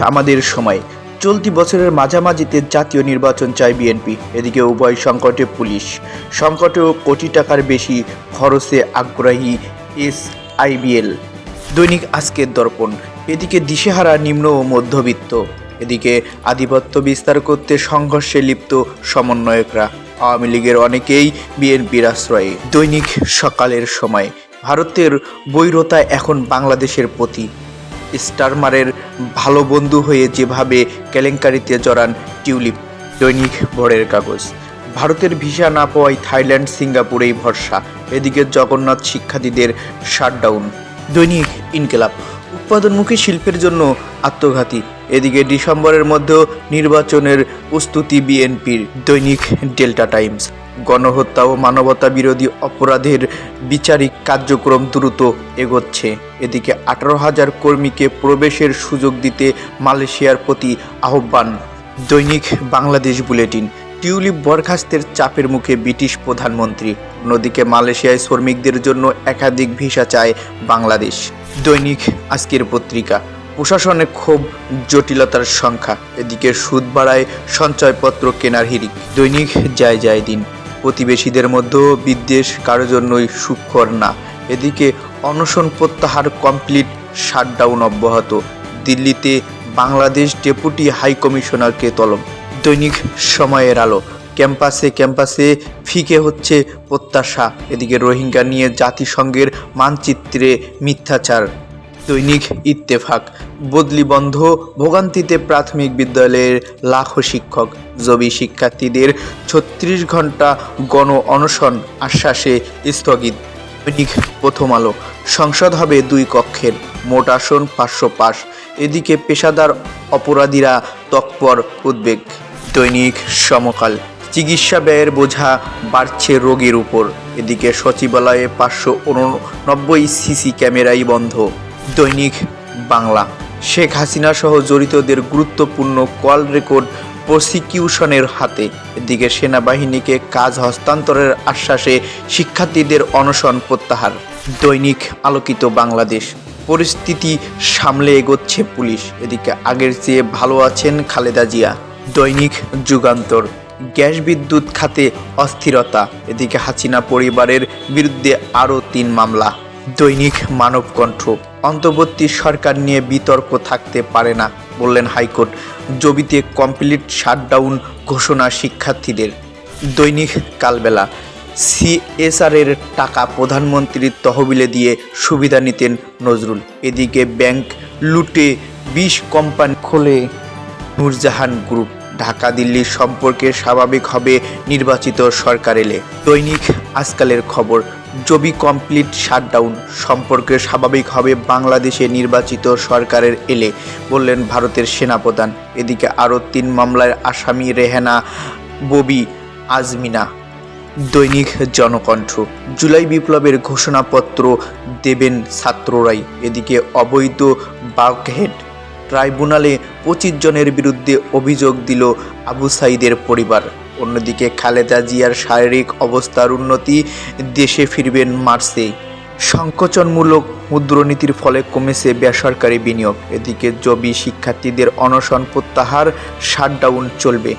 আমাদের সময়। চলতি বছরের মাঝামাঝিতে জাতীয় নির্বাচন চায় বিএনপি। এদিকে উভয় সংকটে পুলিশ। সংকটেও কোটি টাকার বেশি খরচে আগ্রহী এস আইবিএল দৈনিক আজকের দর্পণ। এদিকে দিশেহারা নিম্ন ও মধ্যবিত্ত। এদিকে আধিপত্য বিস্তার করতে সংঘর্ষে লিপ্ত সমন্বয়করা। আওয়ামী লীগের অনেকেই বিএনপির আশ্রয়ে। দৈনিক সকালের সময়। ভারতের বৈরতা এখন বাংলাদেশের প্রতি। স্টারমারের ভালো বন্ধু হয়ে যেভাবে কেলেঙ্কারিতে জড়ান টিউলিপ, দৈনিক ভোরের কাগজ। ভারতের ভিসা না পাওয়ায় থাইল্যান্ড, সিঙ্গাপুরেই ভরসা। এদিকে জগন্নাথ শিক্ষার্থীদের শাটডাউন, দৈনিক ইনকেলাব। উৎপাদনমুখী শিল্পের জন্য আত্মঘাতী। এদিকে ডিসেম্বরের মধ্যেও নির্বাচনের প্রস্তুতি বিএনপির, দৈনিক ডেল্টা টাইমস। গণহত্যা ও মানবতা বিরোধী অপরাধের বিচারিক কার্যক্রম দ্রুত এগোচ্ছে। এদিকে আঠারো হাজার কর্মীকে প্রবেশের সুযোগ দিতে মালয়েশিয়ার প্রতি আহ্বান। দৈনিক বাংলাদেশ বুলেটিন, টিউলিপ বরখাস্তের চাপের মুখে ব্রিটিশ প্রধানমন্ত্রী। অন্যদিকে মালয়েশিয়ায় শ্রমিকদের জন্য একাধিক ভিসা চায় বাংলাদেশ। দৈনিক আজকের পত্রিকা, প্রশাসনে ক্ষোভ, জটিলতার সংখ্যা। এদিকে সুদ বাড়ায় সঞ্চয়পত্র কেনার হিরিক দৈনিক যায় যায় দিন। প্রতিবেশীদের মধ্যেও বিদ্বেষ কারও জন্যই সুখর না। এদিকে অনশন প্রত্যাহার কমপ্লিট শাটডাউন অব্যাহত। দিল্লিতে বাংলাদেশ ডেপুটি হাই কমিশনারকে তলব। দৈনিক সময়ের আলো। ক্যাম্পাসে ক্যাম্পাসে ফিকে হচ্ছে প্রত্যাশা। এদিকে রোহিঙ্গা নিয়ে জাতিসংঘের মানচিত্রে মিথ্যাচার। দৈনিক ইত্তেফাক। বদলি বন্ধ, ভোগান্তিতে প্রাথমিক বিদ্যালয়ের লাখো শিক্ষক, জবি শিক্ষার্থীদের ছত্রিশ ঘণ্টা গণ অনশন আশ্বাসে স্থগিত। দৈনিক প্রথম আলো, সংসদ হবে দুই কক্ষের, মোট আসন পাঁচশো পাশ। এদিকে পেশাদার অপরাধীরা তৎপর উদ্বেগ। দৈনিক সমকাল, চিকিৎসা ব্যয়ের বোঝা বাড়ছে রোগীর উপর। এদিকে সচিবালয়ে পাঁচশো উননব্বই সিসি ক্যামেরাই বন্ধ। দৈনিক বাংলা। শেখ হাসিনা সহ জড়িতদের গুরুত্বপূর্ণ কল রেকর্ড প্রসিকিউশনের হাতে। এদিকে সেনাবাহিনীকে কাজ হস্তান্তরের আশ্বাসে শিক্ষার্থীদের অনশন প্রত্যাহার। দৈনিক আলোকিত বাংলাদেশ। পরিস্থিতি সামলে এগোচ্ছে পুলিশ। এদিকে আগের চেয়ে ভালো আছেন খালেদা জিয়া। দৈনিক যুগান্তর। গ্যাস বিদ্যুৎ খাতে অস্থিরতা। এদিকে হাসিনা পরিবারের বিরুদ্ধে আরও তিন মামলা। দৈনিক মানবকণ্ঠ। অন্তর্বর্তী সরকার নিয়ে বিতর্ক থাকতে পারে না, বললেন হাইকোর্ট। জবিতে কমপ্লিট শাটডাউন ঘোষণা শিক্ষার্থীদের। দৈনিক কালবেলা, সিএসআরের টাকা প্রধানমন্ত্রীর তহবিলে দিয়ে সুবিধা নিতেন নজরুল। এদিকে ব্যাংক লুটে বিশ কোম্পানি খোলে নূরজাহান গ্রুপ। ঢাকা দিল্লির সম্পর্কে স্বাভাবিক হবে নির্বাচিত সরকার এলে। দৈনিক আজকালের খবর জবি কমপ্লিট শাটডাউন সম্পর্কে স্বাভাবিক হবে বাংলাদেশে নির্বাচিত সরকারের এলে, বললেন ভারতের সেনাপ্রধান। এদিকে আরও তিন মামলার আসামি রেহেনা ববি আজমিনা। দৈনিক জনকণ্ঠ, জুলাই বিপ্লবের ঘোষণাপত্র দেবেন ছাত্ররাই। এদিকে অবৈধ বাগহেড ট্রাইব্যুনালে পঁচিশ জনের বিরুদ্ধে অভিযোগ দিল আবু সাইদের পরিবার। অন্যদিকে খালেদা জিয়ার শারীরিক অবস্থার উন্নতি, দেশে ফিরবেন মার্চে সংকোচনমূলক মুদ্রনীতির ফলে কমেছে বেসরকারি বিনিয়োগ। এদিকে জবি শিক্ষার্থীদের অনশন প্রত্যাহার, শাটডাউন চলবে।